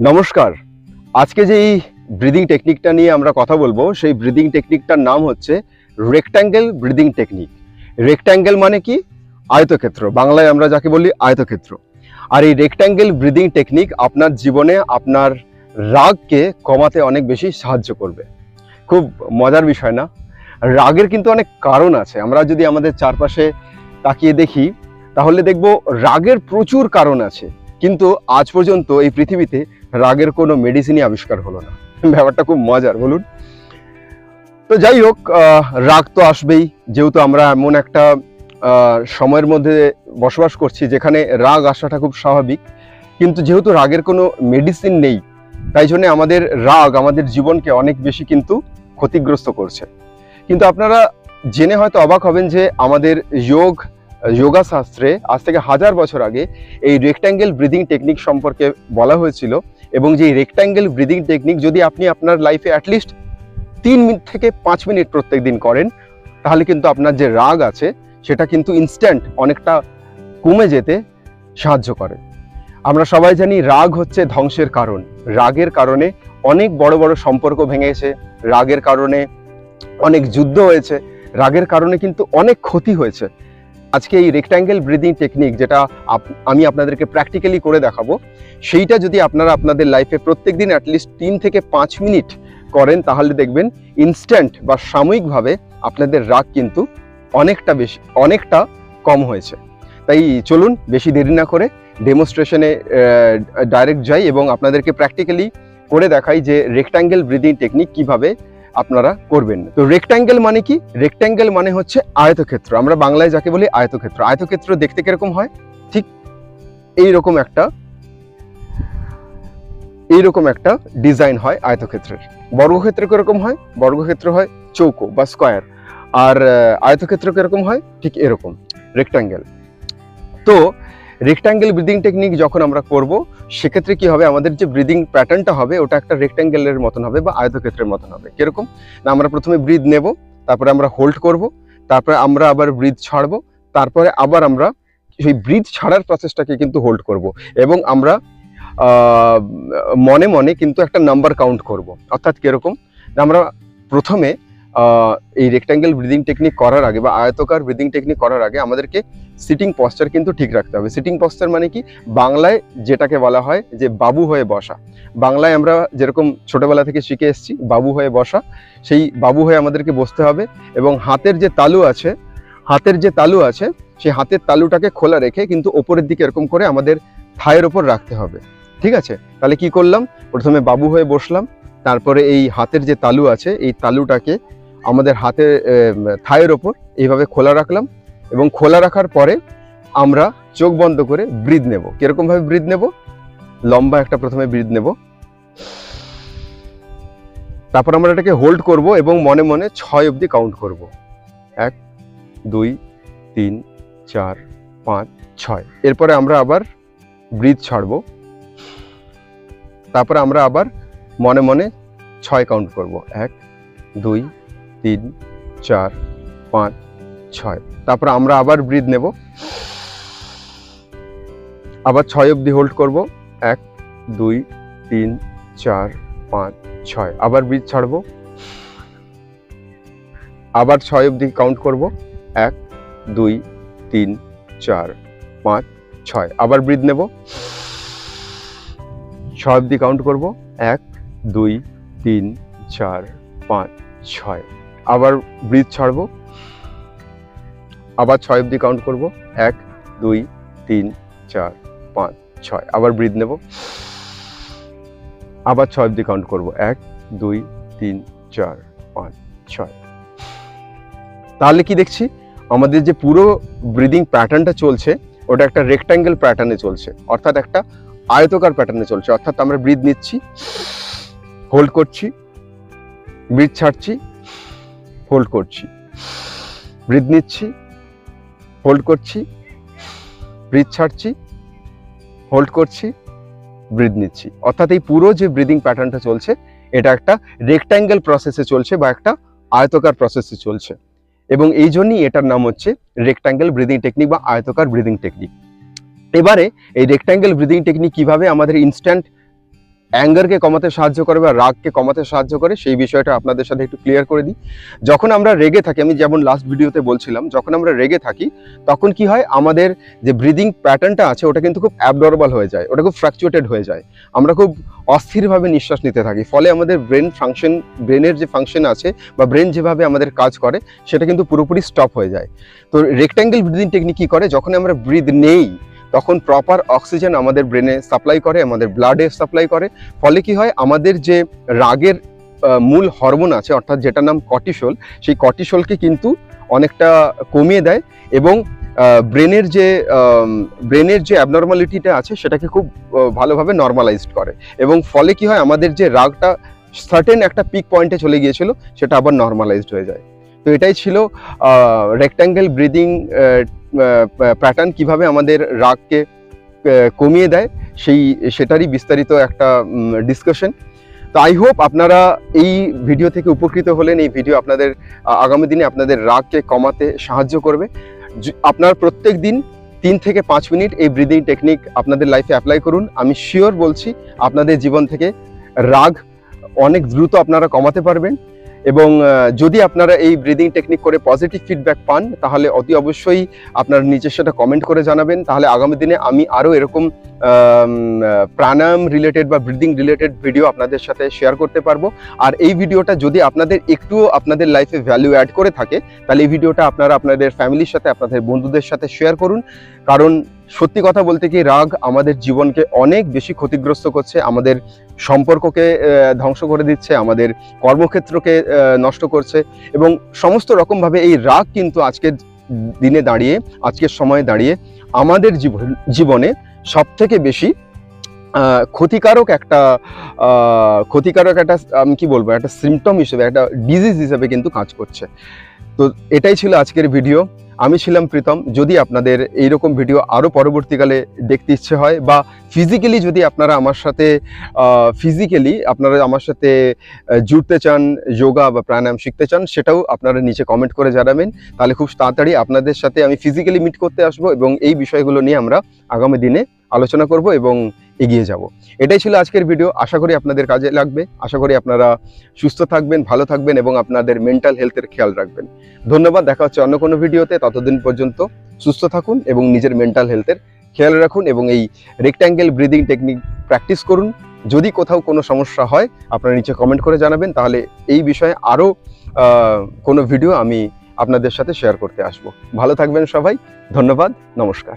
নমস্কার। আজকে যে এই ব্রিদিং টেকনিকটা নিয়ে আমরা কথা বলব, সেই ব্রিদিং টেকনিকটার নাম হচ্ছে রেক্ট্যাঙ্গেল ব্রিদিং টেকনিক রেক্ট্যাঙ্গেল মানে কি? আয়তক্ষেত্র। বাংলায় আমরা যাকে বলি আয়তক্ষেত্র। আর এই রেক্ট্যাঙ্গেল ব্রিদিং টেকনিক আপনার জীবনে আপনার রাগকে কমাতে অনেক বেশি সাহায্য করবে। খুব মজার বিষয় না? রাগের কিন্তু অনেক কারণ আছে। আমরা যদি আমাদের চারপাশে তাকিয়ে দেখি, তাহলে দেখব রাগের প্রচুর কারণ আছে। কিন্তু আজ পর্যন্ত এই পৃথিবীতে রাগের কোনো মেডিসিনই আবিষ্কার হলো না। ব্যাপারটা খুব মজার, বলুন। তো যাই হোক রাগ তো আসবেই। যেহেতু আমরা এমন একটা সময়ের মধ্যে বসবাস করছি যেখানে রাগ আসাটা খুব স্বাভাবিক। কিন্তু যেহেতু রাগের কোনো মেডিসিন নেই, তাই জন্য আমাদের রাগ আমাদের জীবনকে অনেক বেশি কিন্তু ক্ষতিগ্রস্ত করছে। কিন্তু আপনারা জেনে হয়তো অবাক হবেন যে আমাদের যোগ যোগা শাস্ত্রে আজ থেকে হাজার বছর আগে এই রেক্ট্যাঙ্গেল ব্রিদিং টেকনিক সম্পর্কে বলা হয়েছিল এবং যে রেক্ট্যাঙ্গেল ব্রিদিং টেকনিক যদি আপনি আপনার লাইফে অ্যাটলিস্ট তিন মিনিট থেকে পাঁচ মিনিট প্রত্যেক দিন করেন, তাহলে কিন্তু আপনার যে রাগ আছে সেটা কিন্তু ইনস্ট্যান্ট অনেকটা কমে যেতে সাহায্য করে। আমরা সবাই জানি রাগ হচ্ছে ধ্বংসের কারণ। রাগের কারণে অনেক বড় বড় সম্পর্ক ভেঙেছে, রাগের কারণে অনেক যুদ্ধ হয়েছে, রাগের কারণে কিন্তু অনেক ক্ষতি হয়েছে। আজকে এই রেক্ট্যাঙ্গেল ব্রিদিং টেকনিক যেটা আমি আপনাদেরকে প্র্যাকটিক্যালি করে দেখাবো, সেইটা যদি আপনারা আপনাদের লাইফে প্রত্যেকদিন অ্যাটলিস্ট তিন থেকে পাঁচ মিনিট করেন, তাহলে দেখবেন ইনস্ট্যান্ট বা সাময়িকভাবে আপনাদের রাগ কিন্তু অনেকটা বেশি, অনেকটা কম হয়েছে। তাই চলুন বেশি দেরি না করে ডেমোস্ট্রেশনে ডাইরেক্ট যাই এবং আপনাদেরকে প্র্যাকটিক্যালি করে দেখাই যে রেক্ট্যাঙ্গেল ব্রিদিং টেকনিক কীভাবে আপনারা করবেন তো রেক্ট্যাঙ্গেল মানে কি? রেক্ট্যাঙ্গেল মানে হচ্ছে আয়তক্ষেত্র। আমরা বাংলায় যাকে বলি আয়তক্ষেত্র। আয়তক্ষেত্র দেখতে কীরকম হয়? ঠিক এই রকম একটা, এইরকম একটা ডিজাইন হয় আয়তক্ষেত্রের। বর্গক্ষেত্র কীরকম হয়? বর্গক্ষেত্র হয় চৌকো বা স্কোয়ার আর আয়তক্ষেত্র কীরকম হয়? ঠিক এরকম। রেক্ট্যাঙ্গেল তো রেক্ট্যাঙ্গেল ব্রিদিং টেকনিক যখন আমরা করব, সেক্ষেত্রে কি হবে? আমাদের যে ব্রিদিং প্যাটার্নটা হবে, ওটা একটা রেক্ট্যাঙ্গেলের মতন হবে বা আয়তক্ষেত্রের মতন হবে। কীরকম? না, আমরা প্রথমে ব্রিদ নেব, তারপরে আমরা হোল্ড করব, তারপরে আমরা আবার ব্রিদ ছাড়ব, তারপরে আবার আমরা সেই ব্রিদ ছাড়ার প্রসেসটাকে কিন্তু হোল্ড করব এবং আমরা মনে মনে কিন্তু একটা নাম্বার কাউন্ট করব। অর্থাৎ কীরকম? আমরা প্রথমে এই রেক্ট্যাঙ্গেল ব্রিদিং টেকনিক করার আগে বা আয়তকার ব্রিদিং টেকনিক করার আগে আমাদেরকে সিটিং পশ্চার কিন্তু ঠিক রাখতে হবে। সিটিং পশ্চার মানে কি? বাংলায় যেটাকে বলা হয় যে বাবু হয়ে বসা। বাংলায় আমরা যেরকম ছোটবেলা থেকে শিখে এসেছি, বাবু হয়ে বসা, সেই বাবু হয়ে আমাদেরকে বসতে হবে এবং হাতের যে তালু আছে, হাতের যে তালু আছে, সেই হাতের তালুটাকে খোলা রেখে কিন্তু ওপরের দিকে এরকম করে আমাদের থায়ের ওপর রাখতে হবে। ঠিক আছে? তাহলে কি করলাম? প্রথমে বাবু হয়ে বসলাম, তারপরে এই হাতের যে তালু আছে, এই তালুটাকে আমাদের হাতে থায়ের ওপর এইভাবে খোলা রাখলাম এবং খোলা রাখার পরে আমরা চোখ বন্ধ করে ব্রিদ নেব। কীরকম ভাবে ব্রিদ নেব? লম্বা একটা প্রথমে ব্রিদ নেব। তারপর আমরা এটাকে হোল্ড করব এবং মনে মনে ছয় অবধি কাউন্ট করব। এক, দুই, তিন, চার, পাঁচ, ছয়। এরপরে আমরা আবার ব্রিদ ছাড়বো। তারপরে আমরা আবার মনে মনে ছয় কাউন্ট করব। এক, দুই তিন, চার, পাঁচ, ছয়। তারপর আমরা আবার ব্রিদ নেব। আবার ছয় অবধি হোল্ড করব। এক, দুই, তিন, চার, পাঁচ, ছয়। আবার ব্রিদ ছাড়ব। আবার ছয় অবধি কাউন্ট করব। এক, দুই, তিন, চার, পাঁচ, ছয়। আবার ব্রিদ নেব। ছয় অবধি কাউন্ট করব। এক, দুই, তিন, চার, পাঁচ, ছয়। আবার ব্রিথ ছাড়বো। আবার ছয় অবধি কাউন্ট করব। এক, দুই, তিন, চার, পাঁচ, ছয়। আবার ব্রিথ নেব। আবার ছয় অবধি কাউন্ট করব। এক, দুই, তিন, চার, পাঁচ, ছয়। তাহলে কি দেখছি? আমাদের যে পুরো ব্রিদিং প্যাটার্নটা চলছে, ওটা একটা রেক্ট্যাঙ্গেল প্যাটার্নে চলছে। অর্থাৎ একটা আয়তকার প্যাটার্নে চলছে। অর্থাৎ আমরা ব্রিদ নিচ্ছি হোল্ড করছি ব্রিদ ছাড়ছি হোল্ড করছি। ব্রিদ নিচ্ছি। হোল্ড করছি। ব্রিদ ছাড়ছি। হোল্ড করছি। ব্রিদ নিচ্ছি। অর্থাৎ এই পুরো যে ব্রিদিং প্যাটার্নটা চলছে, এটা একটা রেক্ট্যাঙ্গেল প্রসেসে চলছে বা একটা আয়তকার প্রসেসে চলছে। এবং এই জন্যই এটার নাম হচ্ছে রেক্ট্যাঙ্গেল ব্রিদিং টেকনিক বা আয়তকার ব্রিদিং টেকনিক এবারে এই রেক্ট্যাঙ্গেল ব্রিদিং টেকনিক কীভাবে আমাদের ইনস্ট্যান্ট অ্যাঙ্গারকে কমাতে সাহায্য করে বা রাগকে কমাতে সাহায্য করে, সেই বিষয়টা আপনাদের সাথে একটু ক্লিয়ার করে দিই। যখন আমরা রেগে থাকি, আমি যেমন লাস্ট ভিডিওতে বলছিলাম, যখন আমরা রেগে থাকি, তখন কি হয়, আমাদের যে ব্রিদিং প্যাটার্নটা আছে, ওটা কিন্তু খুব অ্যাবনর্মাল হয়ে যায়, ওটা খুব ফ্র্যাকচুয়েটেড হয়ে যায়। আমরা খুব অস্থিরভাবে নিঃশ্বাস নিতে থাকি, ফলে আমাদের ব্রেন ফাংশন ব্রেনের যে ফাংশন আছে, বা ব্রেন যেভাবে আমাদের কাজ করে, সেটা কিন্তু পুরোপুরি স্টপ হয়ে যায়। তো রেক্ট্যাঙ্গেল ব্রিদিং টেকনিক কী করে? যখন আমরা ব্রিদ নেই তখন প্রপার অক্সিজেন আমাদের ব্রেনে সাপ্লাই করে, আমাদের ব্লাডে সাপ্লাই করে। ফলে কি হয়? আমাদের যে রাগের মূল হরমোন আছে, অর্থাৎ যেটার নাম কর্টিসল সেই কর্টিসলকে কিন্তু অনেকটা কমিয়ে দেয় এবং ব্রেনের যে ব্রেনের যে অ্যাবনর্মালিটিটা আছে, সেটাকে খুব ভালোভাবে নর্মালাইজড করে। এবং ফলে কি হয়? আমাদের যে রাগটা সার্টেন একটা পিক পয়েন্টে চলে গিয়েছিল, সেটা আবার নর্মালাইজড হয়ে যায়। তো এটাই ছিল রেক্ট্যাঙ্গেল ব্রিদিং প্যাটার্ন কীভাবে আমাদের রাগকে কমিয়ে দেয়, সেই, সেটারই বিস্তারিত একটা ডিসকাশন তো আই হোপ আপনারা এই ভিডিও থেকে উপকৃত হলেন, এই ভিডিও আপনাদের আগামী দিনে আপনাদের রাগকে কমাতে সাহায্য করবে। আপনার প্রত্যেক দিন তিন থেকে পাঁচ মিনিট এই ব্রিদিং টেকনিক আপনাদের লাইফে অ্যাপ্লাই করুন। আমি শিওর বলছি, আপনাদের জীবন থেকে রাগ অনেক দ্রুত আপনারা কমাতে পারবেন। এবং যদি আপনারা এই ব্রিদিং টেকনিক করে পজিটিভ ফিডব্যাক পান, তাহলে অতি অবশ্যই আপনারা নিচে সেটা কমেন্ট করে জানাবেন। তাহলে আগামী দিনে আমি আরও এরকম প্রাণায়াম রিলেটেড বা ব্রিদিং রিলেটেড ভিডিও আপনাদের সাথে শেয়ার করতে পারব। আর এই ভিডিওটা যদি আপনাদের একটুও আপনাদের লাইফে ভ্যালু অ্যাড করে থাকে, তাহলে এই ভিডিওটা আপনারা আপনাদের ফ্যামিলির সাথে, আপনাদের বন্ধুদের সাথে শেয়ার করুন। কারণ সত্যি কথা বলতে কি, রাগ আমাদের জীবনকে অনেক বেশি ক্ষতিগ্রস্ত করছে। আমাদের সম্পর্ককে ধ্বংস করে দিচ্ছে, আমাদের কর্মক্ষেত্রকে নষ্ট করছে এবং সমস্ত রকমভাবে এই রাগ কিন্তু আজকের দিনে দাঁড়িয়ে, আজকের সময়ে দাঁড়িয়ে আমাদের জীবন, জীবনে সব থেকে বেশি ক্ষতিকারক একটা ক্ষতিকারক একটা, আমি কি বলব, একটা সিমটম হিসেবে, একটা ডিজিজ হিসেবে কিন্তু কাজ করছে। তো এটাই ছিল আজকের ভিডিও আমি ছিলাম প্রীতম। যদি আপনাদের এইরকম ভিডিও আরও পরবর্তীকালে দেখতে ইচ্ছে হয় বা ফিজিক্যালি যদি আপনারা আমার সাথে ফিজিক্যালি আপনারা আমার সাথে জুড়তে চান যোগা বা প্রাণায়াম শিখতে চান, সেটাও আপনারা নিচে কমেন্ট করে জানাবেন। তাহলে খুব তাড়াতাড়ি আপনাদের সাথে আমি ফিজিক্যালি মিট করতে আসব এবং এই বিষয়গুলো নিয়ে আমরা আগামী দিনে আলোচনা করব এবং এগিয়ে যাব। এটাই ছিল আজকের ভিডিও আশা করি আপনাদের কাজে লাগবে। আশা করি আপনারা সুস্থ থাকবেন, ভালো থাকবেন এবং আপনাদের মেন্টাল হেলথের খেয়াল রাখবেন। ধন্যবাদ। দেখা হচ্ছে অন্য কোনো ভিডিওতে ততদিন পর্যন্ত সুস্থ থাকুন এবং নিজের মেন্টাল হেলথের খেয়াল রাখুন এবং এই রেক্ট্যাঙ্গেল ব্রিদিং টেকনিক প্র্যাকটিস করুন। যদি কোথাও কোনো সমস্যা হয়, আপনারা নিচে কমেন্ট করে জানাবেন। তাহলে এই বিষয়ে আরও কোনো ভিডিও আমি আপনাদের সাথে শেয়ার করতে আসব। ভালো থাকবেন সবাই। ধন্যবাদ। নমস্কার।